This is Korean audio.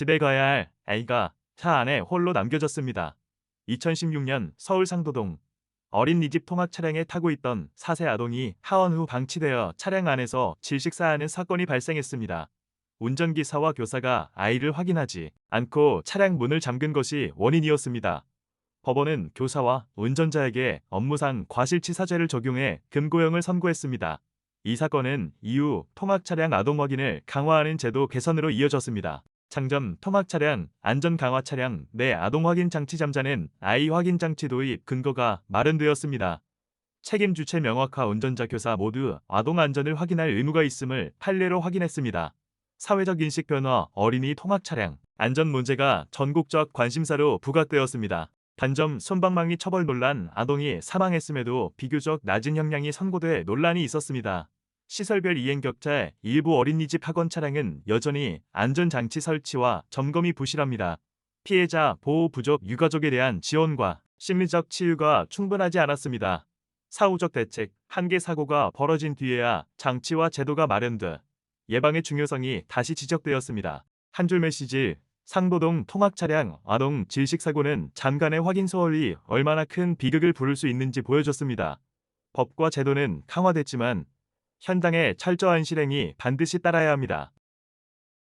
집에 가야 할 아이가 차 안에 홀로 남겨졌습니다. 2016년 서울 상도동 어린이집 통학 차량에 타고 있던 4세 아동이 하원 후 방치되어 차량 안에서 질식사하는 사건이 발생했습니다. 운전기사와 교사가 아이를 확인하지 않고 차량 문을 잠근 것이 원인이었습니다. 법원은 교사와 운전자에게 업무상 과실치사죄를 적용해 금고형을 선고했습니다. 이 사건은 이후 통학 차량 아동 확인을 강화하는 제도 개선으로 이어졌습니다. 장점 통학 차량 안전 강화 차량 내 아동 확인 장치 잠자는 아이 확인 장치 도입 근거가 마련되었습니다. 책임 주체 명확화 운전자 교사 모두 아동 안전을 확인할 의무가 있음을 판례로 확인했습니다. 사회적 인식 변화 어린이 통학 차량 안전 문제가 전국적 관심사로 부각되었습니다. 단점 손방망이 처벌 논란 아동이 사망했음에도 비교적 낮은 형량이 선고돼 논란이 있었습니다. 시설별 이행 격차 일부 어린이집 학원 차량은 여전히 안전장치 설치와 점검이 부실합니다. 피해자 보호 부족 유가족에 대한 지원과 심리적 치유가 충분하지 않았습니다. 사후적 대책 한계 사고가 벌어진 뒤에야 장치와 제도가 마련돼 예방의 중요성이 다시 지적되었습니다. 한 줄 메시지 상도동 통학 차량 아동 질식 사고는 잠깐의 확인 소홀이 얼마나 큰 비극을 부를 수 있는지 보여줬습니다. 법과 제도는 강화됐지만 현장의 철저한 실행이 반드시 따라야 합니다.